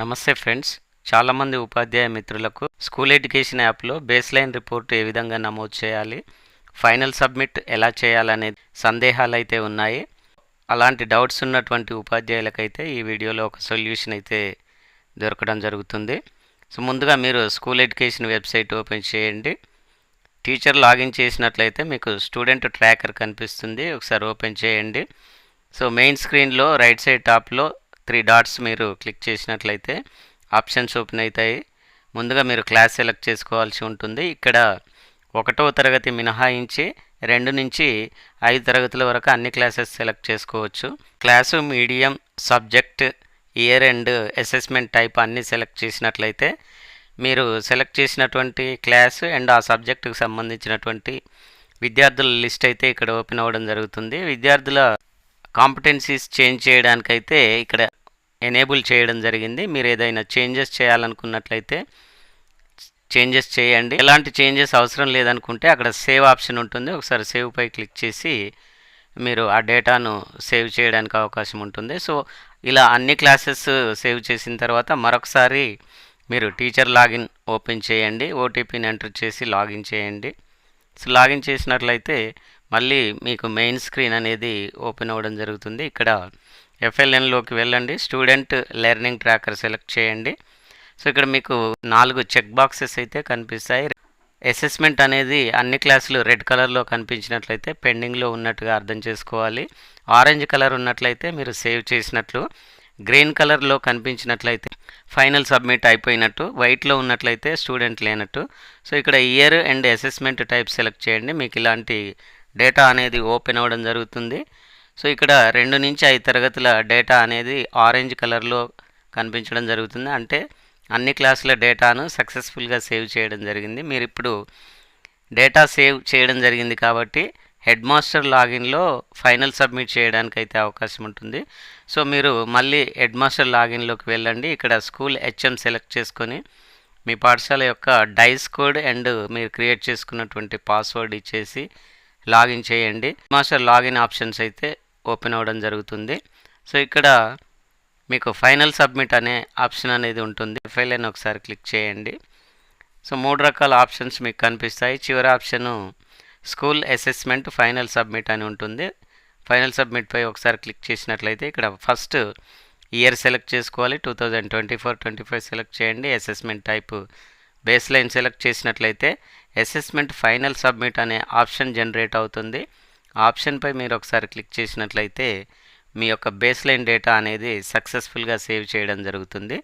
నమస్తే ఫ్రెండ్స్. చాలామంది ఉపాధ్యాయ మిత్రులకు స్కూల్ ఎడ్యుకేషన్ యాప్లో బేస్ లైన్ రిపోర్ట్ ఏ విధంగా నమోదు చేయాలి ఫైనల్ సబ్మిట్ ఎలా చేయాలనే సందేహాలు అయితే ఉన్నాయి. అలాంటి డౌట్స్ ఉన్నటువంటి ఉపాధ్యాయులకైతే ఈ వీడియోలో ఒక సొల్యూషన్ అయితే దొరకడం జరుగుతుంది. సో ముందుగా మీరు స్కూల్ ఎడ్యుకేషన్ వెబ్సైట్ ఓపెన్ చేయండి. టీచర్ లాగిన్ చేసినట్లయితే మీకు స్టూడెంట్ ట్రాకర్ కనిపిస్తుంది. ఒకసారి ఓపెన్ చేయండి. సో మెయిన్ స్క్రీన్లో రైట్ సైడ్ టాప్లో త్రీ డాట్స్ మీరు క్లిక్ చేసినట్లయితే ఆప్షన్స్ ఓపెన్ అవుతాయి. ముందుగా మీరు క్లాస్ సెలెక్ట్ చేసుకోవాల్సి ఉంటుంది. ఇక్కడ ఒకటో తరగతి మినహాయించి రెండు నుంచి ఐదు తరగతుల వరకు అన్ని క్లాసెస్ సెలెక్ట్ చేసుకోవచ్చు. Class medium subject year and assessment type అన్నీ సెలెక్ట్ చేసినట్లయితే మీరు సెలెక్ట్ చేసినటువంటి క్లాస్ అండ్ ఆ సబ్జెక్టుకు సంబంధించినటువంటి విద్యార్థుల లిస్ట్ అయితే ఇక్కడ ఓపెన్ అవ్వడం జరుగుతుంది. విద్యార్థుల కాంపిటెన్సీస్ చేంజ్ చేయడానికైతే ఇక్కడ ఎనేబుల్ చేయడం జరిగింది. మీరు ఏదైనా చేంజెస్ చేయాలనుకున్నట్లయితే చేంజెస్ చేయండి. ఎలాంటి చేంజెస్ అవసరం లేదనుకుంటే అక్కడ సేవ్ ఆప్షన్ ఉంటుంది. ఒకసారి సేవ్ పై క్లిక్ చేసి మీరు ఆ డేటాను సేవ్ చేయడానికి అవకాశం ఉంటుంది. సో ఇలా అన్ని క్లాసెస్ సేవ్ చేసిన తర్వాత మరొకసారి మీరు టీచర్ లాగిన్ ఓపెన్ చేయండి. ఓటీపీని ఎంటర్ చేసి లాగిన్ చేయండి. సో లాగిన్ చేసినట్లయితే మళ్ళీ మీకు మెయిన్ స్క్రీన్ అనేది ఓపెన్ అవ్వడం జరుగుతుంది. ఇక్కడ ఎఫ్ఎల్ఎన్లోకి వెళ్ళండి. స్టూడెంట్ లెర్నింగ్ ట్రాకర్ సెలెక్ట్ చేయండి. సో ఇక్కడ మీకు నాలుగు చెక్ బాక్సెస్ అయితే కనిపిస్తాయి. అసెస్మెంట్ అనేది అన్ని క్లాసులు రెడ్ కలర్లో కనిపించినట్లయితే పెండింగ్లో ఉన్నట్టుగా అర్థం చేసుకోవాలి. ఆరెంజ్ కలర్ ఉన్నట్లయితే మీరు సేవ్ చేసినట్లు గ్రీన్ కలర్లో కనిపించినట్లయితే ఫైనల్ సబ్మిట్ అయిపోయినట్టు వైట్లో ఉన్నట్లయితే స్టూడెంట్ లేనట్టు. సో ఇక్కడ year and assessment type select చేయండి. మీకు ఇలాంటి డేటా అనేది ఓపెన్ అవ్వడం జరుగుతుంది. సో ఇక్కడ రెండు నుంచి ఐదు తరగతుల డేటా అనేది ఆరెంజ్ కలర్లో కనిపించడం జరుగుతుంది. అంటే అన్ని క్లాసుల డేటాను సక్సెస్ఫుల్గా సేవ్ చేయడం జరిగింది. మీరు ఇప్పుడు డేటా సేవ్ చేయడం జరిగింది కాబట్టి హెడ్ మాస్టర్ లాగిన్లో ఫైనల్ సబ్మిట్ చేయడానికి అయితే అవకాశం ఉంటుంది. సో మీరు మళ్ళీ హెడ్ మాస్టర్ లాగిన్లోకి వెళ్ళండి. ఇక్కడ స్కూల్ హెచ్ఎం సెలెక్ట్ చేసుకొని మీ పాఠశాల యొక్క డైస్ కోడ్ అండ్ మీరు క్రియేట్ చేసుకున్నటువంటి పాస్వర్డ్ ఇచ్చేసి లాగిన్ చేయండి. మాస్టర్ లాగిన్ ఆప్షన్స్ అయితే ఓపెన్ అవ్వడం జరుగుతుంది. సో ఇక్కడ మీకు ఫైనల్ సబ్మిట్ అనే ఆప్షన్ అనేది ఉంటుంది. ఫైల్ అని ఒకసారి క్లిక్ చేయండి. సో మూడు రకాల ఆప్షన్స్ మీకు కనిపిస్తాయి. చివరి option school assessment final submit అని ఉంటుంది. ఫైనల్ సబ్మిట్పై ఒకసారి క్లిక్ చేసినట్లయితే ఇక్కడ ఫస్ట్ ఇయర్ సెలెక్ట్ చేసుకోవాలి. Two thousand twenty four twenty five select చేయండి. Assessment type base line select చేసినట్లయితే అసెస్మెంట్ ఫైనల్ సబ్మిట్ అనే ఆప్షన్ జనరేట్ అవుతుంది. ఆప్షన్పై మీరు ఒకసారి క్లిక్ చేసినట్లయితే మీ యొక్క బేస్ లైన్ డేటా అనేది సక్సెస్ఫుల్గా సేవ్ చేయడం జరుగుతుంది.